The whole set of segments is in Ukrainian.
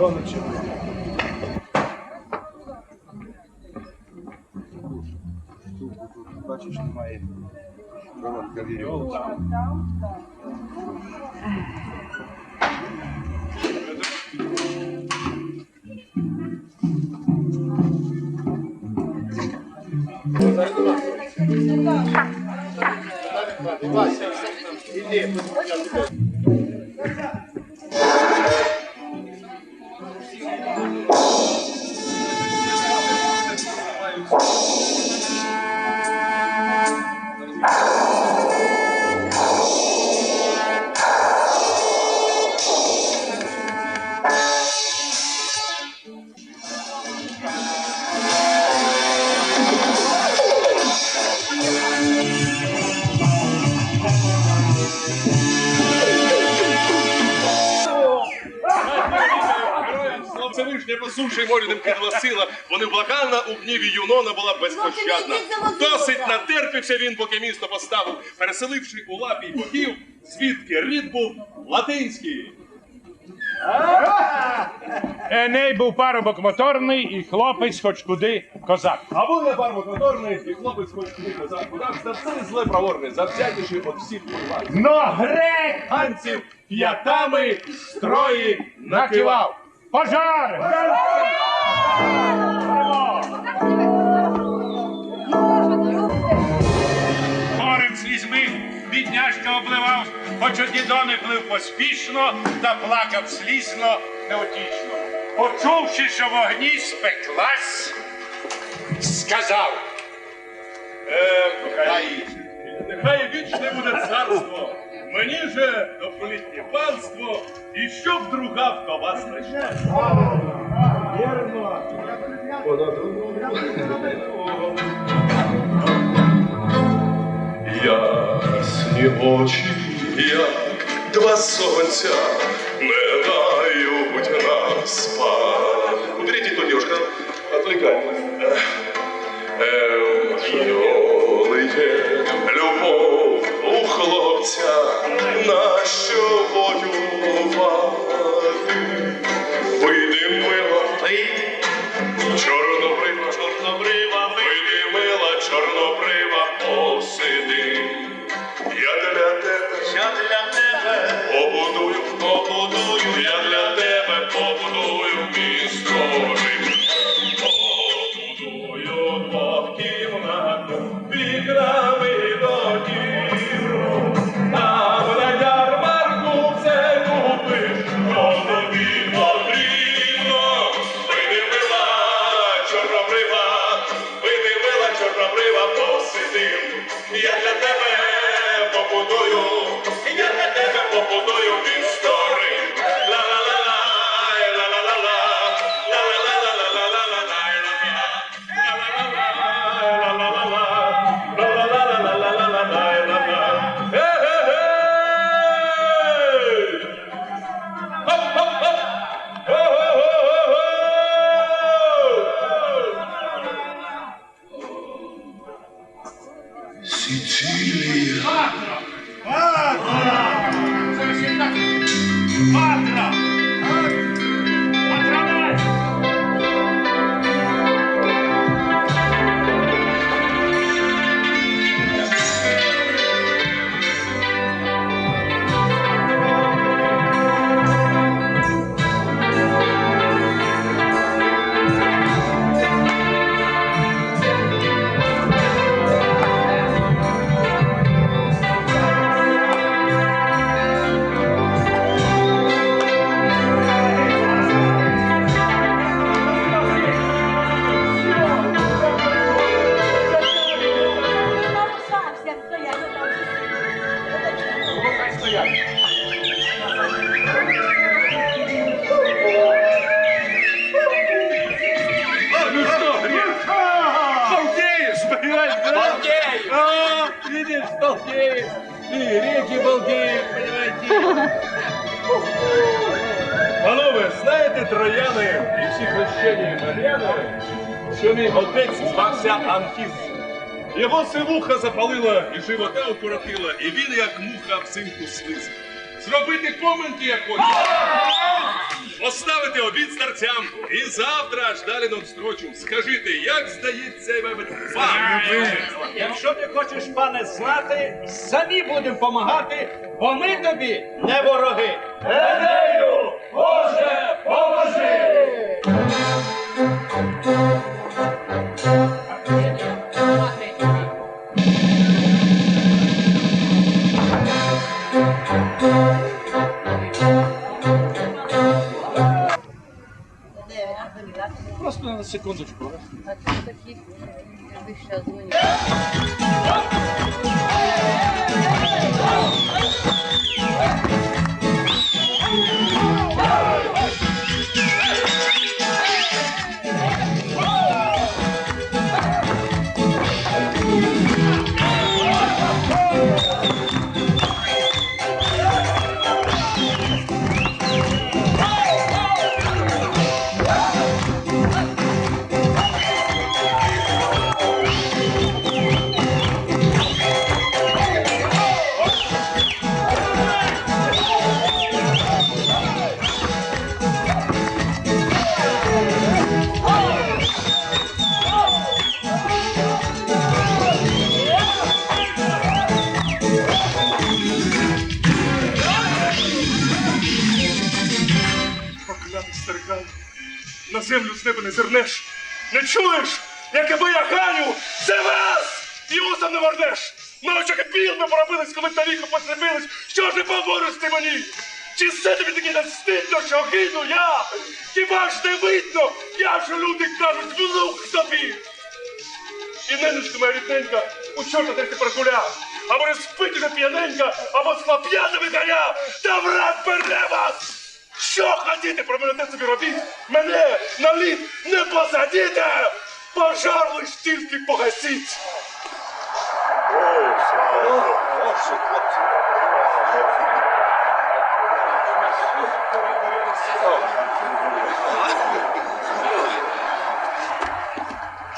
до начала. Бачиш, немає коротка вірьовочка. Іди. По суші морю ним підгласила, вони блакана у гніві Юнона була безпощадна. Досить натерпівся він, поки місто поставив, переселивши у лапі богів, звідки рід був латинський. Еней був парубок моторний і хлопець хоч куди козак. А був не барбок моторний, і хлопець хоч куди козак подав, за все зле праворне, завзятіший від всіх курват. Но грек Ганців п'ятами строї накивав. Пожар! Морем слізьми бідняшка обливав, хоч од дідони плив поспішно, та плакав слізно неотічно. Почувши, що в огні спеклась, сказав. Е, нехай вічне буде царство, мені же довголітнє панство, і щоб друга вдова страшна. Ясні очі, як два сонця, не дають нам спати. Уберите ту девушка, отвлекай. província реки балдеют, понимаете? Панове, знаєте трояни і всі хрещені Мар'яни, що мій отець звався Анхіз. Його сивуха запалила і живота укоротила, і він, як муха, в синку слиз. Зробити коменки, як хоче. Поставити обід старцям. І завтра аж далі надстрочу. Скажите, як здається вам? Якщо ти хочеш, пане, знати, самі будемо помагати, бо ми тобі не вороги. Енею, Боже, поможи! Секундочку. А це такі ви ще дзвонять. На землю з неба не зернеш. Не чуєш, як аби я ганю, це вас! І усом не вернеш! Ну, що кипіл ми поробились, коли та віку пострибились, що ж не побореш ти мені? Чи все тобі таки не стидно, що гину я? Хіба ж не видно, я ж люди кажуть, внук тобі? І ненечка моя рідненька, у чорта десь ти. Або не спить уже п'яненька, або з хлоп'ятами ганя, та враг бере вас! Що хотіте про мене собі робіть? Мене на лід не посадіте! Пожар лиш тільки погасіть!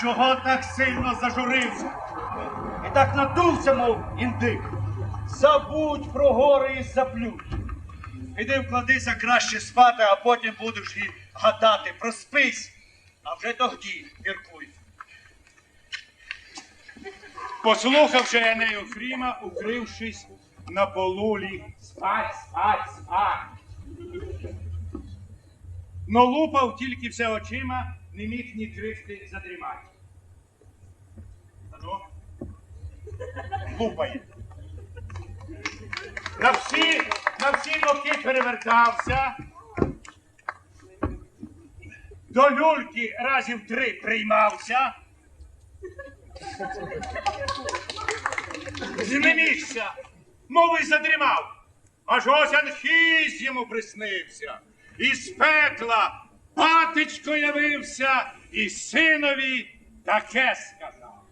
Чого так сильно зажурився? І так надувся, мов індик. Забудь про гори і заплють. Іди вкладися краще спати, а потім будеш і гадати. Проспись, а вже тоді міркуй. Послухавши Енею Фріма, укрившись на полулі. Спать, спать, спать. Но лупав тільки все очима, не міг ні крихти задрімати. Ану, лупає. На всі, на всі боки перевертався. До люльки разів три приймався. Знемігся, мов і задрімав, аж ось анхіз йому приснився, із пекла батечко явився, і синові таке сказав.